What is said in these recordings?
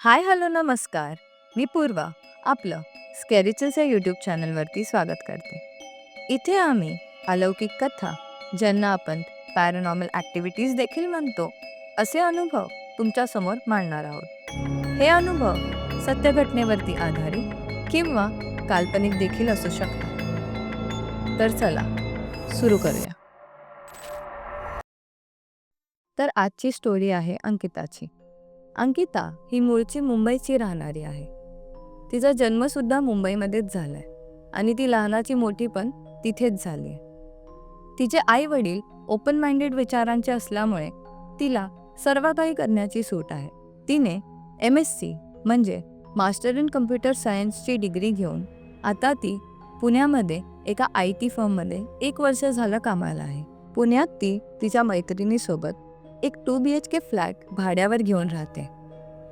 Hi hello नमस्कार. मी पूर्वा आपलं स्कॅरिचल्स या यूट्यूब चॅनलवरती स्वागत करते. इथे आम्ही अलौकिक कथा ज्यांना आपण पॅरानॉर्मल ॲक्टिव्हिटीज देखील म्हणतो असे अनुभव तुमच्यासमोर मांडणार आहोत. हे अनुभव सत्यघटनेवरती आधारित किंवा काल्पनिक देखील असू शकतात. तर चला सुरू करूया. तर आजची स्टोरी आहे अंकिताची. अंकिता ही मूळची मुंबईची राहणारी आहे. तिचा जन्मसुद्धा मुंबईमध्येच झालाय आणि ती लहानाची मोठी पण तिथेच झाली आहे. तिचे आई वडील ओपन माइंडेड विचारांचे असल्यामुळे तिला सर्व काही करण्याची सूट आहे. तिने एम एस सी म्हणजे मास्टर इन कम्प्युटर सायन्सची डिग्री घेऊन आता ती पुण्यामध्ये एका आय टी फर्ममध्ये एक वर्ष झालं कामाला आहे. पुण्यात ती तिच्या मैत्रिणीसोबत एक two B H K flat भाड्यावर घेऊन राहते.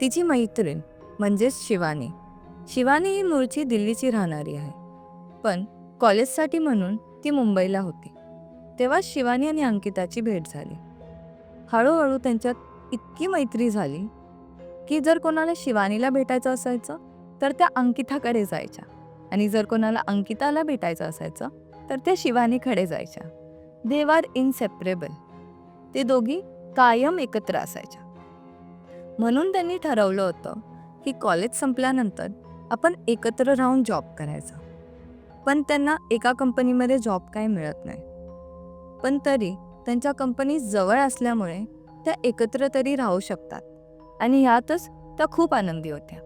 तिची मैत्रीण म्हणजेच शिवानी. शिवानी ही मूळची दिल्लीची राहणारी आहे. पण कॉलेजसाठी म्हणून ती मुंबईला होती. तेव्हा शिवानी आणि अंकिताची भेट झाली. हळूहळू त्यांच्यात इतकी मैत्री झाली की जर कोणाला शिवानीला भेटायचं असायचं तर त्या अंकिताकडे जायच्या. आणि जर कोणाला अंकिताला भेटायचं असायचं तर त्या शिवानीकडे जायच्या. दे आर इनसेपरेबल ते दोघी कायम एकत्र असायच्या. म्हणून त्यांनी ठरवलं होतं की कॉलेज संपल्यानंतर आपण एकत्र राहून जॉब करायचा. पण त्यांना एका कंपनीमध्ये जॉब काय मिळत नाही. पण तरी त्यांच्या कंपनी जवळ असल्यामुळे त्या एकत्र तरी राहू शकतात. आणि ह्यातच त्या खूप आनंदी होत्या.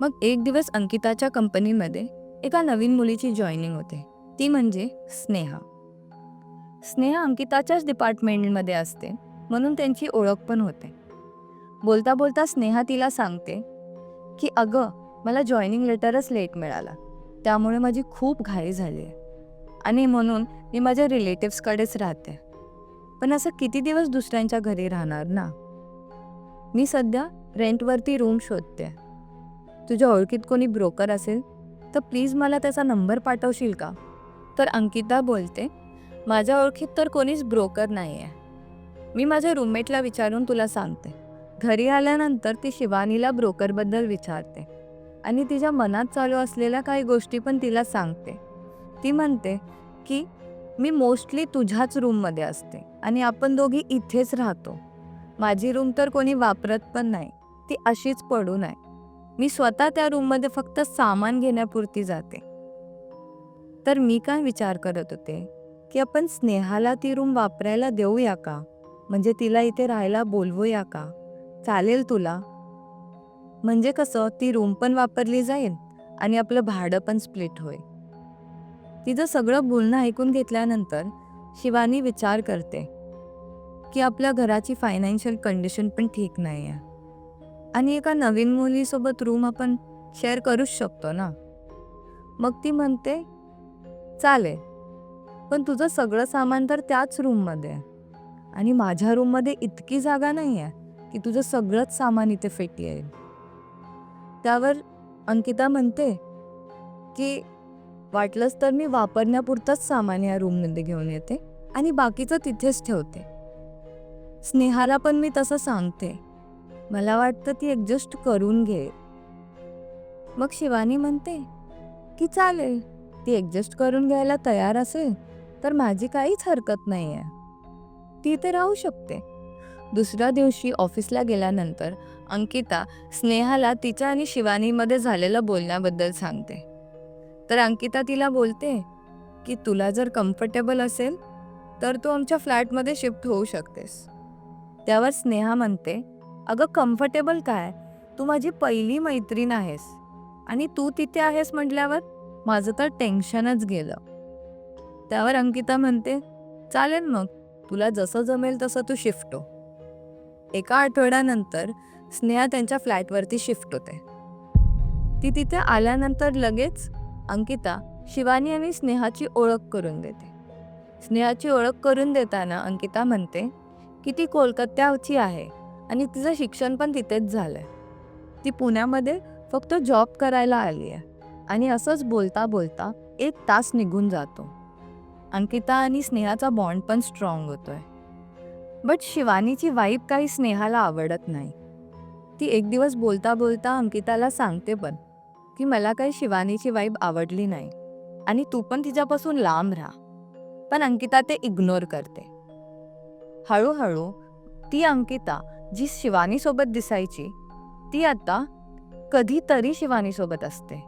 मग एक दिवस अंकिताच्या कंपनीमध्ये एका नवीन मुलीची जॉईनिंग होते. ती म्हणजे स्नेहा. स्नेहा अंकिताच्याच डिपार्टमेंटमध्ये असते. म्हणून त्यांची ओळख पण होते. बोलता बोलता स्नेहा तिला सांगते की अगं मला जॉईनिंग लेटरच लेट मिळाला. त्यामुळे माझी खूप घाई झाली आहे आणि म्हणून मी माझ्या रिलेटिव्सकडेच राहते. पण असं किती दिवस दुसऱ्यांच्या घरी राहणार ना? मी सध्या रेंटवरती रूम शोधते. तुझ्या ओळखीत कोणी ब्रोकर असेल तर प्लीज मला त्याचा नंबर पाठवशील का? तर अंकिता बोलते माझ्या ओळखीत तर कोणीच ब्रोकर नाही आहे मी माझ्या रूममेटला विचारून तुला सांगते. घरी आल्यानंतर ती शिवानीला ब्रोकरबद्दल विचारते. आणि तिच्या मनात चालू असलेल्या काही गोष्टी पण तिला सांगते. ती म्हणते की मी मोस्टली तुझ्याच रूममध्ये असते आणि आपण दोघी इथेच राहतो. माझी रूम तर कोणी वापरत पण नाही. ती अशीच पडून आहे मी स्वतः त्या रूममध्ये फक्त सामान घेण्यापुरती जाते. तर मी काय विचार करत होते? की आपण स्नेहाला ती रूम वापरायला देऊया का? म्हणजे तिला इथे राहायला बोलवूया का? चालेल तुला. म्हणजे कसं ती रूम पण वापरली जाईल आणि आपलं भाडं पण स्प्लिट होईल. तिचं सगळं बोलणं ऐकून घेतल्यानंतर शिवानी विचार करते की आपल्या घराची फायनान्शियल कंडिशन पण ठीक नाही आहे आणि एका नवीन मुलीसोबत रूम आपण शेअर करूच शकतो ना? मग ती म्हणते चालेल. पण तुझं सगळं सामान तर त्याच रूममध्ये आहे. आणि माझ्या रूममध्ये इतकी जागा नाही आहे की तुझं सगळंच सामान इथे फिट येईल त्यावर अंकिता म्हणते की वाटलंच तर मी वापरण्यापुरतंच सामान या रूममध्ये घेऊन येते आणि बाकीचं तिथेच ठेवते. स्नेहाला पण मी तसं सांगते. मला वाटतं ती ॲडजस्ट करून घे. मग शिवानी म्हणते की चालेल ती ॲडजस्ट करून घ्यायला तयार असेल तर माझी काहीच हरकत नाही आहे ती इथे राहू शकते. दुसऱ्या दिवशी ऑफिसला गेल्यानंतर अंकिता स्नेहाला तिच्या आणि शिवानीमध्ये झालेलं बोलण्याबद्दल सांगते. तर अंकिता तिला बोलते की तुला जर कम्फर्टेबल असेल तर तू आमच्या फ्लॅटमध्ये शिफ्ट होऊ शकतेस. त्यावर स्नेहा म्हणते अगं कम्फर्टेबल काय? तू माझी पहिली मैत्रीण आहेस आणि तू तिथे आहेस म्हटल्यावर माझं तर टेन्शनच गेलं. त्यावर अंकिता म्हणते चालेल मग. तुला जसं जमेल तसं तू शिफ्ट. हो एका आठवड्यानंतर स्नेहा त्यांच्या फ्लॅटवरती शिफ्ट होते. ती तिथे आल्यानंतर लगेच अंकिता शिवानी आणि स्नेहाची ओळख करून देते. स्नेहाची ओळख करून देताना अंकिता म्हणते की ती कोलकात्याची आहे आणि तिचं शिक्षण पण तिथेच झालं आहे ती पुण्यामध्ये फक्त जॉब करायला आली आहे आणि असंच बोलता बोलता एक तास निघून जातो. अंकिता आणि स्नेहाचा बॉन्ड पण स्ट्रॉंग होतोय. बट शिवानीची वाईफ काही स्नेहाला आवडत नाही. ती एक दिवस बोलता बोलता अंकिताला सांगते पण की मला काही शिवानीची वाईब आवडली नाही आणि तू पण तिच्यापासून लांब राहा. पण अंकिता ते इग्नोर करते. हळूहळू ती अंकिता जी शिवानीसोबत दिसायची ती आता कधीतरी शिवानीसोबत असते.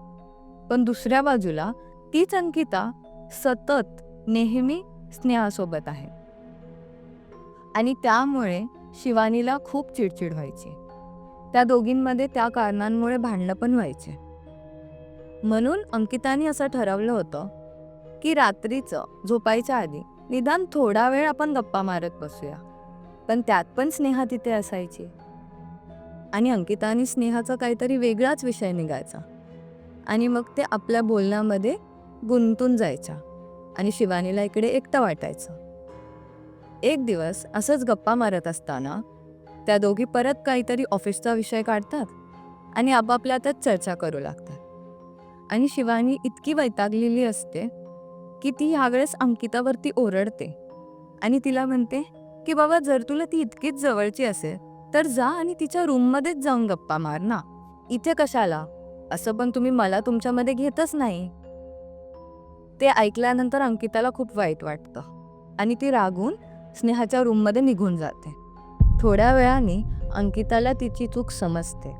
पण दुसऱ्या बाजूला तीच अंकिता सतत नेहमी स्नेहासोबत आहे. आणि त्यामुळे शिवानीला खूप चिडचिड व्हायची. त्या दोघींमध्ये त्या कारणांमुळे भांडणं पण व्हायचे. म्हणून अंकिताने असं ठरवलं होतं की रात्रीचं झोपायच्या आधी निदान थोडा वेळ आपण गप्पा मारत बसूया. पण त्यात पण स्नेहा तिथे असायची. आणि अंकिता आणि स्नेहाचा काहीतरी वेगळाच विषय निघायचा. आणि मग ते आपल्या बोलण्यामध्ये गुंतून जायच्या. आणि शिवानीला इकडे एकटं वाटायचं. एक दिवस असंच गप्पा मारत असताना त्या दोघी परत काहीतरी ऑफिसचा विषय काढतात आणि आपापल्यातच चर्चा करू लागतात. आणि शिवानी इतकी वैतागलेली असते की ती ह्यावेळेस अंकितावरती ओरडते आणि तिला म्हणते की बाबा जर तुला ती इतकीच जवळची असेल तर जा आणि तिच्या रूममध्येच जाऊन गप्पा मार ना. इथे कशाला? असं पण तुम्ही मला तुमच्यामध्ये घेतच नाही. ते ऐकल्यानंतर अंकिताला खूप वाईट वाटतं आणि ती रागून स्नेहाच्या रूममध्ये निघून जाते. थोड्या वेळाने अंकिताला तिची चूक समजते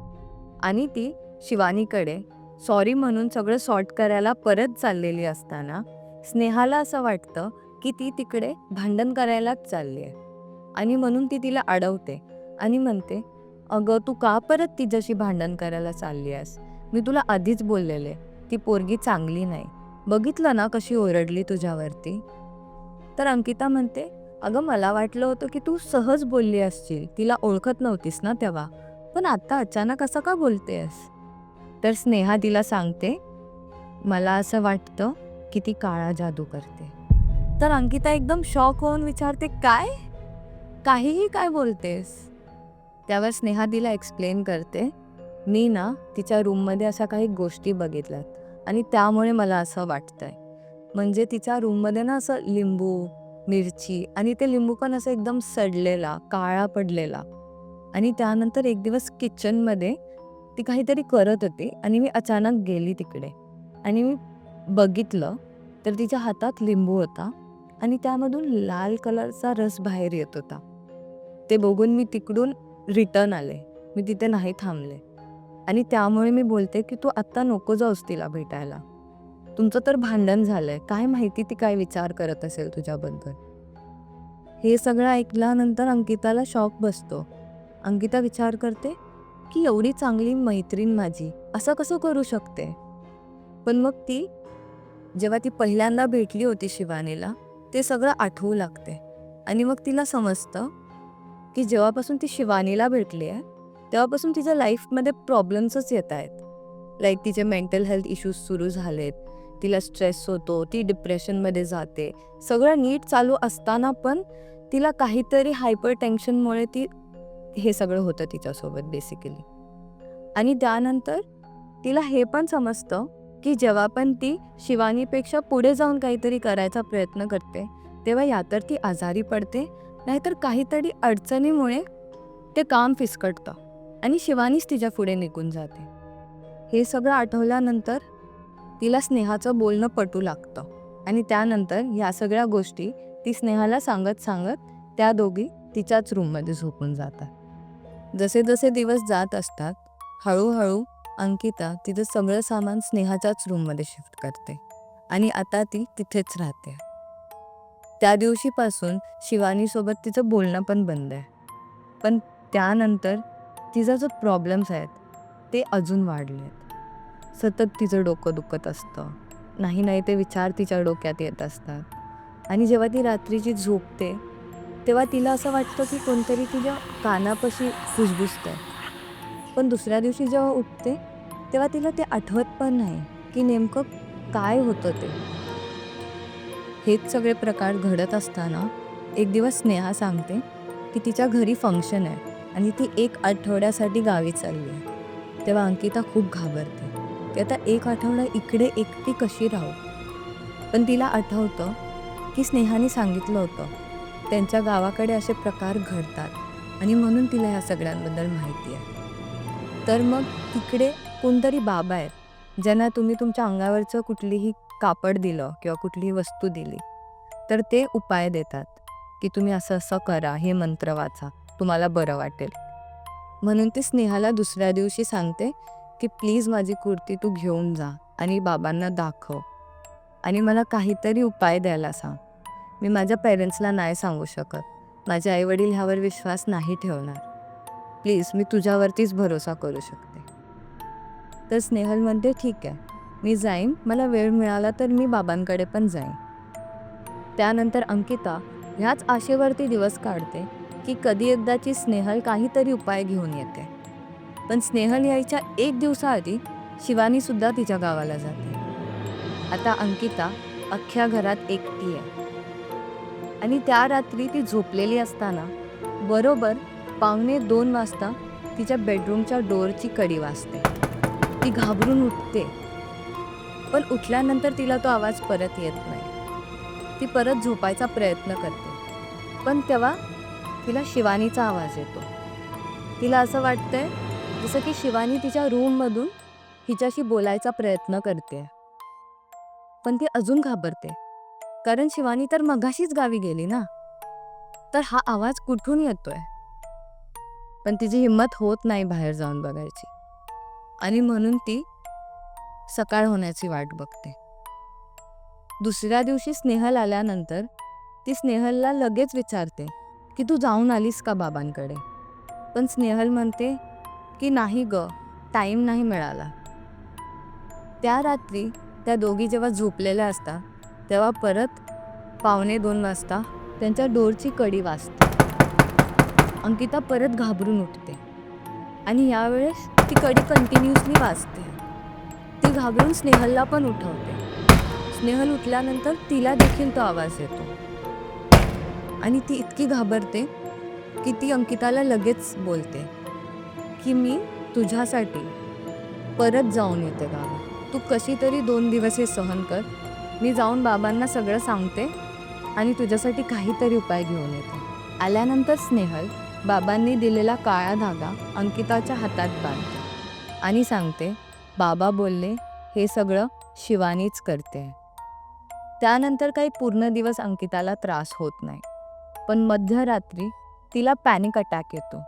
आणि ती शिवानीकडे सॉरी म्हणून सगळं सॉर्ट करायला परत चाललेली असताना स्नेहाला असं वाटतं की ती तिकडे भांडण करायलाच चालली आहे आणि म्हणून ती तिला अडवते आणि म्हणते अगं तू का परत तिच्याशी भांडण करायला चालली आहेस? मी तुला आधीच बोललेले ती पोरगी चांगली नाही. बघितलं ना कशी ओरडली तुझ्यावरती? तर अंकिता म्हणते अगं मला वाटलं होतं की तू सहज बोलली असशील. तिला ओळखत नव्हतीस ना तेव्हा. पण आता अचानक असं का बोलतेस तर स्नेहा तिला सांगते मला असं वाटतं की ती काळा जादू करते. तर अंकिता एकदम शॉक होऊन विचारते काय? काहीही काय बोलतेस? त्यावर स्नेहा तिला एक्सप्लेन करते मी ना तिच्या रूममध्ये अशा काही गोष्टी बघितल्यात. आणि त्यामुळे मला असं वाटतंय. म्हणजे तिच्या रूममध्ये ना असं लिंबू मिरची आणि ते लिंबू पण असं एकदम सडलेला काळा पडलेला. आणि त्यानंतर एक दिवस किचनमध्ये ती काहीतरी करत होती आणि मी अचानक गेली तिकडे. आणि मी बघितलं तर तिच्या हातात लिंबू होता आणि त्यामधून लाल कलरचा रस बाहेर येत होता. ते बघून मी तिकडून रिटर्न आले. मी तिथे नाही थांबले. आणि त्यामुळे मी बोलते की तू आत्ता नको जाऊस तिला भेटायला. तुमचं तर भांडण झालंय. काय माहिती ती काय विचार करत असेल तुझ्याबद्दल. हे सगळं ऐकल्यानंतर अंकिताला शॉक बसतो. अंकिता विचार करते की एवढी चांगली मैत्रीण माझी असं कसं करू शकते? पण मग ती जेव्हा ती पहिल्यांदा भेटली होती शिवानीला ते सगळं आठवू लागते. आणि मग तिला समजतं की जेव्हापासून ती शिवानीला भेटली आहे तेव्हापासून तिच्या लाईफमध्ये प्रॉब्लेम्सच येत आहेत. लाईक तिचे मेंटल हेल्थ इश्यूज सुरू झालेत. तिला स्ट्रेस होतो ती डिप्रेशनमध्ये जाते. सगळं नीट चालू असताना पण तिला काहीतरी हायपर टेन्शनमुळे ती हे सगळं होतं तिच्यासोबत बेसिकली आणि त्यानंतर तिला हे पण समजतं की जेव्हा पण ती शिवानीपेक्षा पुढे जाऊन काहीतरी करायचा प्रयत्न करते तेव्हा या तर ती आजारी पडते नाहीतर काहीतरी अडचणीमुळे ते काम फिसकटतं. आणि शिवानीच तिच्या पुढे निघून जाते. हे सगळं आठवल्यानंतर तिला स्नेहाचं बोलणं पटू लागतं आणि त्यानंतर या सगळ्या गोष्टी ती स्नेहाला सांगत सांगत त्या दोघी तिच्याच रूममध्ये झोपून जातात. जसे जसे दिवस जात असतात हळूहळू अंकिता तिचं सगळं सामान स्नेहाच्याच रूममध्ये शिफ्ट करते आणि आता ती तिथेच राहते. त्या दिवशीपासून शिवानीसोबत तिचं बोलणं पण बंद आहे. पण त्यानंतर तिचा जो प्रॉब्लेम्स आहेत ते अजून वाढले आहेत सतत तिचं डोकं दुखत असतं. नाही नाही ते विचार तिच्या डोक्यात येत असतात. आणि जेव्हा ती रात्रीची झोपते तेव्हा तिला असं वाटतं की कोणतरी तिच्या कानापाशी फुसफुसतं पण दुसऱ्या दिवशी जेव्हा उठते तेव्हा तिला ते आठवत पण नाही की नेमकं काय होतं ते. हेच सगळे प्रकार घडत असताना एक दिवस स्नेहा सांगते की तिच्या घरी फंक्शन आहे. आणि ती एक आठवड्यासाठी गावी चालली आहे. तेव्हा अंकिता खूप घाबरते. ती आता एक आठवडा इकडे एकटी कशी राहू? पण तिला आठवतं की स्नेहाने सांगितलं होतं त्यांच्या गावाकडे असे प्रकार घडतात आणि म्हणून तिला ह्या सगळ्यांबद्दल माहिती आहे. तर मग तिकडे कोणतरी बाबा आहेत ज्यांना तुम्ही तुमच्या अंगावरचं कुठलीही कापड दिलं किंवा कुठलीही वस्तू दिली तर ते उपाय देतात की तुम्ही असं असं करा हे मंत्र वाचा. तुम्हाला बरं वाटेल. म्हणून ती स्नेहाला दुसऱ्या दिवशी सांगते की प्लीज माझी कुर्ती तू घेऊन जा आणि बाबांना दाखव आणि मला काहीतरी उपाय द्यायला सांग. मी माझ्या पेरेंट्सला नाही सांगू शकत. माझे आईवडील ह्यावर विश्वास नाही ठेवणार. प्लीज मी तुझ्यावरतीच भरोसा करू शकते. तर स्नेहल म्हणते ठीक आहे. मी जाईन. मला वेळ मिळाला तर मी बाबांकडे पण जाईन. त्यानंतर अंकिता ह्याच आशेवरती दिवस काढते की कधी एकदाची स्नेहल काहीतरी उपाय घेऊन येते. पण स्नेहल यायच्या एक दिवसाआधी शिवानीसुद्धा तिच्या गावाला जाते. आता अंकिता अख्ख्या घरात एकटी आहे. आणि त्या रात्री ती झोपलेली असताना बरोबर पावणे दोन वाजता तिच्या बेडरूमच्या डोअरची कडी वाजते. ती घाबरून उठते. पण उठल्यानंतर तिला तो आवाज परत येत नाही. ती परत झोपायचा प्रयत्न करते. पण तेव्हा तिला शिवानीचा आवाज येतो. तिला असं वाटतंय जसं की शिवानी तिच्या रूममधून हिच्याशी बोलायचा प्रयत्न करते. पण ती अजून घाबरते. कारण शिवानी तर मगाशीच गावी गेली ना? तर हा आवाज कुठून येतोय? पण तिची हिंमत होत नाही बाहेर जाऊन बघायची. आणि म्हणून ती सकाळ होण्याची वाट बघते. दुसऱ्या दिवशी स्नेहल आल्यानंतर ती स्नेहलला लगेच विचारते की तू जाऊन आलीस का बाबांकडे? पण स्नेहल म्हणते की नाही ग टाईम नाही मिळाला. त्या रात्री त्या दोघी जेव्हा झोपलेल्या असतात तेव्हा परत पावणे दोन वाजता त्यांच्या डोरची कडी वाजते. अंकिता परत घाबरून उठते. आणि यावेळेस ती कडी कंटिन्युअसली वाजते. ती घाबरून स्नेहलला पण उठवते. स्नेहल उठल्यानंतर तिला देखील तो आवाज येतो. आणि ती इतकी घाबरते की ती अंकिताला लगेच बोलते की मी तुझ्यासाठी परत जाऊन येते गावात तू कशी तरी दोन दिवस हे सहन कर. मी जाऊन बाबांना सगळं सांगते आणि तुझ्यासाठी काहीतरी उपाय घेऊन येते. आल्यानंतर स्नेहल बाबांनी दिलेला काळा धागा अंकिताच्या हातात बांधते आणि सांगते बाबा बोलले हे सगळं शिवानीच करते. त्यानंतर काही पूर्ण दिवस अंकिताला त्रास होत नाही. पण मध्यरात्री तिला पॅनिक अटॅक येतो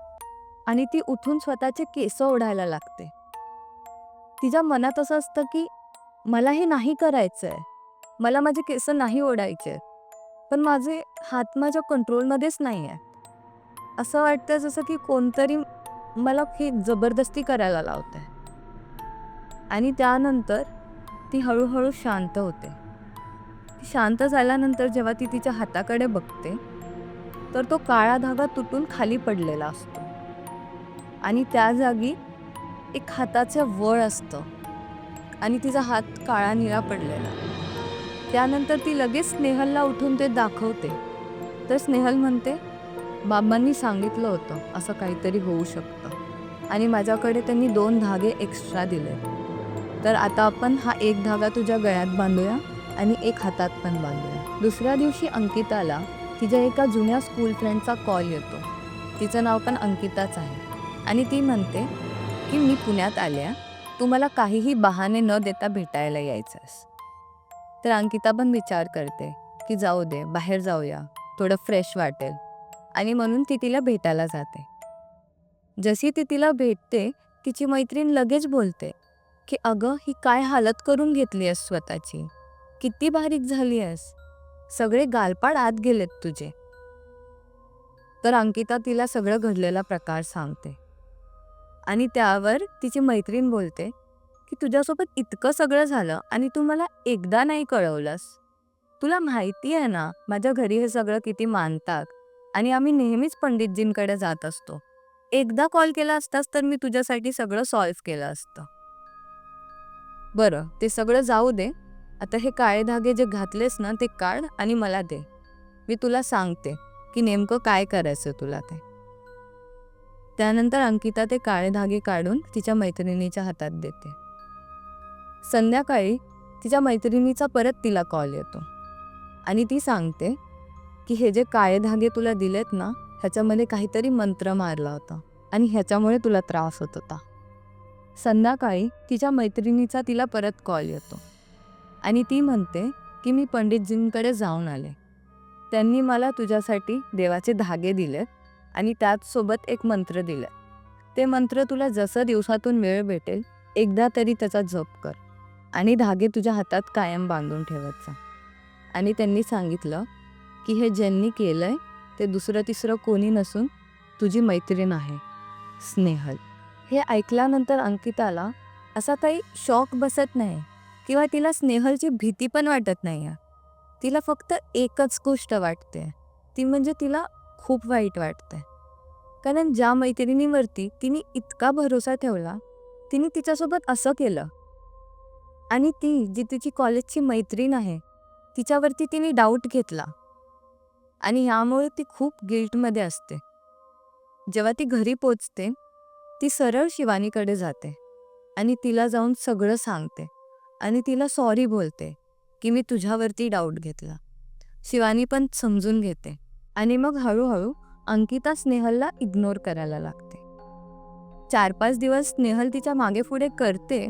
आणि ती उठून स्वतःचे केस ओढायला लागते. तिच्या मनात असं असतं की मला हे नाही करायचं आहे मला माझे केस नाही ओढायचे. पण माझे हात माझ्या कंट्रोलमध्येच नाही आहे असं वाटतं जसं की कोणतरी मला हे जबरदस्ती करायला लावत आहे आणि त्यानंतर ती हळूहळू शांत होते. ती शांत झाल्यानंतर जेव्हा ती तिच्या हाताकडे बघते तर तो काळा धागा तुटून खाली पडलेला असतो. आणि त्या जागी एक हाताचं वळ असतं. आणि तिचा हात काळा निळा पडलेला. त्यानंतर ती लगेच स्नेहलला उठून ते दाखवते. तर स्नेहल म्हणते बाबांनी सांगितलं होतं असं काहीतरी होऊ शकतं. आणि माझ्याकडे त्यांनी दोन धागे एक्स्ट्रा दिले तर आता आपण हा एक धागा तुझ्या गळ्यात बांधूया आणि एक हातात पण बांधूया. दुसऱ्या दिवशी अंकिताला तिच्या एका जुन्या स्कूल फ्रेंडचा कॉल येतो. तिचं नाव पण अंकिताच आहे. आणि ती म्हणते की मी पुण्यात आल्या. तू मला काहीही बहाने न देता भेटायला यायचंस. तर अंकिता पण विचार करते की जाऊ दे बाहेर जाऊया. थोडं फ्रेश वाटेल. आणि म्हणून ती तिला भेटायला जाते. जशी ती तिला भेटते तिची मैत्रीण लगेच बोलते की अगं ही काय हालत करून घेतली आहेस स्वतःची? किती बारीक झाली आहेस? सगळे गालपाड आत गेलेत तुझे. तर अंकिता तिला सगळं घडलेला प्रकार सांगते. आणि त्यावर तिची मैत्रीण बोलते की तुझ्यासोबत इतकं सगळं झालं आणि तू मला एकदा नाही कळवलंस. तुला माहिती आहे ना माझ्या घरी हे सगळं किती मानतात आणि आम्ही नेहमीच पंडितजींकडे जात असतो. एकदा कॉल केला असतास तर मी तुझ्यासाठी सगळं सॉल्व्ह केलं असतं. बरं ते सगळं जाऊ दे. आता हे काळे धागे जे घातलेस ना ते काढ आणि मला दे. मी तुला सांगते की नेमकं काय करायचं तुला ते. त्यानंतर अंकिता ते काळे धागे काढून तिच्या मैत्रिणीच्या हातात देते. संध्याकाळी तिच्या मैत्रिणीचा परत तिला कॉल येतो. आणि ती सांगते की हे जे काळे धागे तुला दिलेत ना ह्याच्यामध्ये काहीतरी मंत्र मारला होता आणि ह्याच्यामुळे तुला त्रास होत होता. संध्याकाळी तिच्या मैत्रिणीचा तिला परत कॉल येतो. आणि ती म्हणते की मी पंडितजींकडे जाऊन आले. त्यांनी मला तुझ्यासाठी देवाचे धागे दिलेत आणि त्याचसोबत एक मंत्र दिलं. ते मंत्र तुला जसं दिवसातून वेळ भेटेल एकदा तरी त्याचा जप कर आणि धागे तुझ्या हातात कायम बांधून ठेवत जा. आणि त्यांनी सांगितलं की हे ज्यांनी केलं आहे ते दुसरं तिसरं कोणी नसून तुझी मैत्रीण आहे स्नेहल. हे ऐकल्यानंतर अंकिताला असा काही शॉक बसत नाही. किंवा तिला स्नेहलची भीती पण वाटत नाही आहे तिला फक्त एकच गोष्ट वाटते. ती म्हणजे तिला खूप वाईट वाटते. कारण ज्या मैत्रिणीवरती तिने इतका भरोसा ठेवला तिने तिच्यासोबत असं केलं. आणि ती जी तिची कॉलेजची मैत्रीण आहे तिच्यावरती तिने डाऊट घेतला. आणि यामुळे ती खूप गिल्टमध्ये असते. जेव्हा ती घरी पोचते ती सरळ शिवानीकडे जाते आणि तिला जाऊन सगळं सांगते. आणि तिला सॉरी बोलते की मी तुझ्यावरती डाऊट घेतला. शिवानी पण समजून घेते आणि मग हळूहळू अंकिता स्नेहलला इग्नोर करायला लागते. चार पाच दिवस स्नेहल तिच्यामागे पुढे करते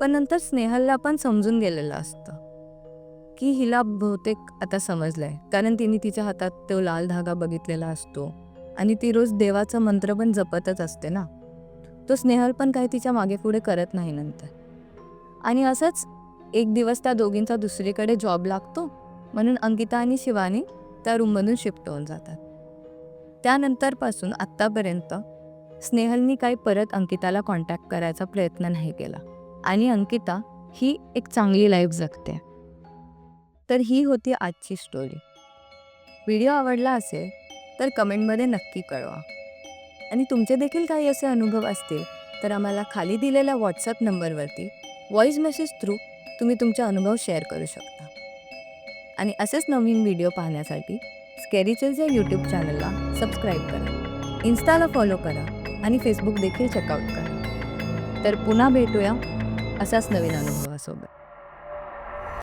पण नंतर स्नेहलला पण समजून गेलेलं असतं. की हिला बहुतेक आता समजलं आहे कारण तिने तिच्या हातात तो लाल धागा बघितलेला असतो आणि ती रोज देवाचं मंत्र पण जपतच असते ना. तो स्नेहल पण काही तिच्यामागे पुढे करत नाही नंतर. आणि असंच एक दिवस त्या दोघींचा दुसरीकडे जॉब लागतो म्हणून अंकिता आणि शिवानी त्या रूममधून शिफ्ट होऊन जातात. त्यानंतरपासून आत्तापर्यंत स्नेहलनी काही परत अंकिताला कॉन्टॅक्ट करायचा प्रयत्न नाही केला. आणि अंकिता ही एक चांगली लाईफ जगते. तर ही होती आजची स्टोरी व्हिडिओ आवडला असेल तर कमेंटमध्ये नक्की कळवा. आणि तुमचे देखील काही असे अनुभव असतील तर आम्हाला खाली दिलेल्या व्हॉट्सअप नंबरवरती व्हॉईस मेसेज थ्रू तुम्ही तुमचे अनुभव शेअर करू शकता. आणि असेच नवीन व्हिडिओ पाहण्यासाठी स्केरीचेल या यूट्यूब चॅनलला सबस्क्राईब करा. इन्स्टाला फॉलो करा आणि फेसबुक देखील चेकआउट करा. तर पुन्हा भेटूया असाच नवीन अनुभवासोबत.